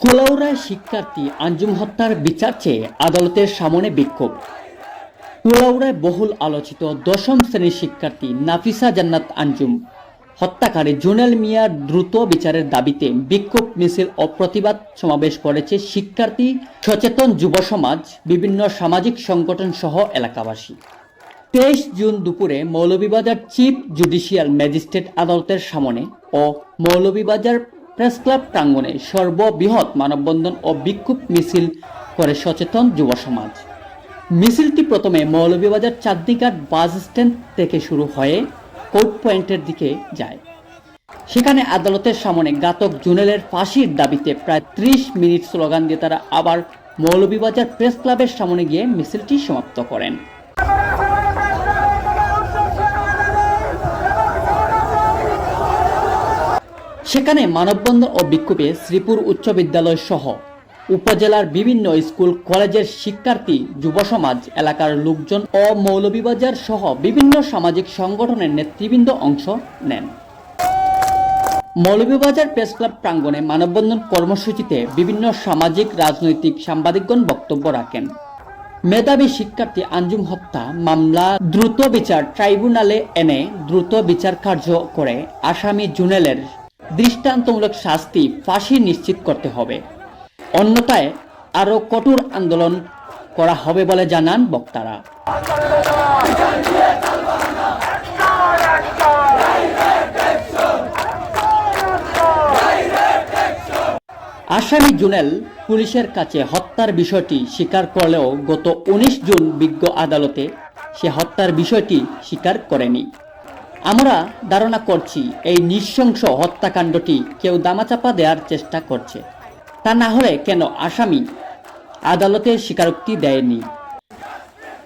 কুলাউড়ায় শিক্ষার্থী আঞ্জুম হত্যার বিচার চেয়ে আদালতের সামনে বিক্ষোভ। কুলাউড়ায় বহুল আলোচিত দশম শ্রেণির শিক্ষার্থী নাফিসা জান্নাত আঞ্জুম হত্যাকারী জুনেল মিয়ার দ্রুত বিচারের দাবিতে বিক্ষোভ মিছিল ও প্রতিবাদ সমাবেশ করেছে শিক্ষার্থী সচেতন যুব সমাজ, বিভিন্ন সামাজিক সংগঠন সহ এলাকাবাসী। তেইশ জুন দুপুরে মৌলভীবাজার চিফ জুডিশিয়াল ম্যাজিস্ট্রেট আদালতের সামনে ও মৌলভীবাজার প্রেস ক্লাব প্রাঙ্গণে সর্ববৃহৎ মানববন্ধন ও বিক্ষোভ মিছিল করে সচেতন যুব সমাজ। মিছিলটি প্রথমে মৌলভীবাজার চাঁদনিঘাট বাস স্ট্যান্ড থেকে শুরু হয়ে কোর্ট পয়েন্টের দিকে যায়। সেখানে আদালতের সামনে ঘাতক জুনেলের ফাঁসির দাবিতে প্রায় ত্রিশ মিনিট স্লোগান দিয়ে তারা আবার মৌলভীবাজার প্রেস ক্লাবের সামনে গিয়ে মিছিলটি সমাপ্ত করেন। সেখানে মানববন্ধন ও বিক্ষোভে শ্রীপুর উচ্চ বিদ্যালয় সহ উপজেলার বিভিন্ন স্কুল, কলেজের শিক্ষার্থী, যুব সমাজ, এলাকার লোকজন ও মৌলভীবাজার সহ বিভিন্ন সামাজিক সংগঠনের নেতৃবৃন্দ অংশ নেন। মৌলভীবাজার প্রেস ক্লাব প্রাঙ্গণে মানববন্ধন কর্মসূচিতে বিভিন্ন সামাজিক, রাজনৈতিক, সাংবাদিকগণ বক্তব্য রাখেন। মেধাবী শিক্ষার্থী আঞ্জুম হত্যা মামলা দ্রুত বিচার ট্রাইব্যুনালে এনে দ্রুত বিচার কার্য করে আসামি জুনেলের দৃষ্টান্তমূলক শাস্তি ফাঁসি নিশ্চিত করতে হবে। অন্যথায় আরও কঠোর আন্দোলন করা হবে বলে জানান বক্তারা। আসামি জুনেল পুলিশের কাছে হত্যার বিষয়টি স্বীকার করলেও গত উনিশ জুন বিজ্ঞ আদালতে সে হত্যার বিষয়টি স্বীকার করেনি। আমরা ধারণা করছি এই নৃশংস হত্যাকাণ্ডটি কেউ দামাচাপা দেওয়ার চেষ্টা করছে। তা না হলে কেন আসামি আদালতে স্বীকারোক্তি দেয়নি?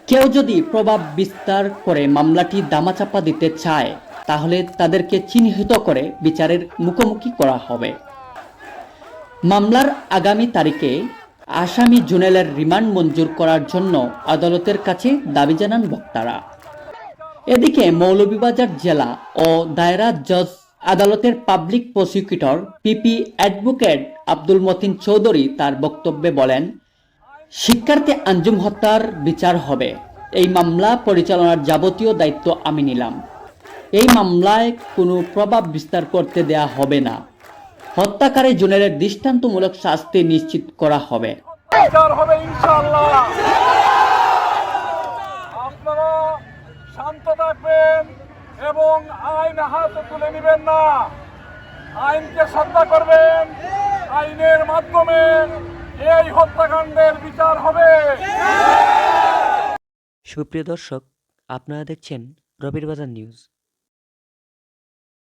কেউ যদি প্রভাব বিস্তার করে মামলাটি দামাচাপা দিতে চায়, তাহলে তাদেরকে চিহ্নিত করে বিচারের মুখোমুখি করা হবে। মামলার আগামী তারিখে আসামি জুনেলের রিমান্ড মঞ্জুর করার জন্য আদালতের কাছে দাবি জানান বক্তারা। এদিকে মৌলভীবাজার জেলা ও দায়রা জজ আদালতের public prosecutor PP advocate Abdul Matin Chowdhury তার বক্তব্যে বলেন, শিক্ষার্থী আঞ্জুম হত্যার বিচার হবে। এই মামলা পরিচালনার যাবতীয় দায়িত্ব আমি নিলাম। এই মামলায় কোনো প্রভাব বিস্তার করতে দেয়া হবে না। হত্যাকারী জুনেলের দৃষ্টান্তমূলক শাস্তি নিশ্চিত করা হবে। হবে আপনারা শান্ত থাকবেন এবং আইন হাতে তুলে নেবেন না। আইনকে শ্রদ্ধা করবেন। আইনের মাধ্যমে এই হত্যাকাণ্ডের বিচার হবে। সুপ্রিয় দর্শক, আপনারা দেখছেন রবির বাজার নিউজ।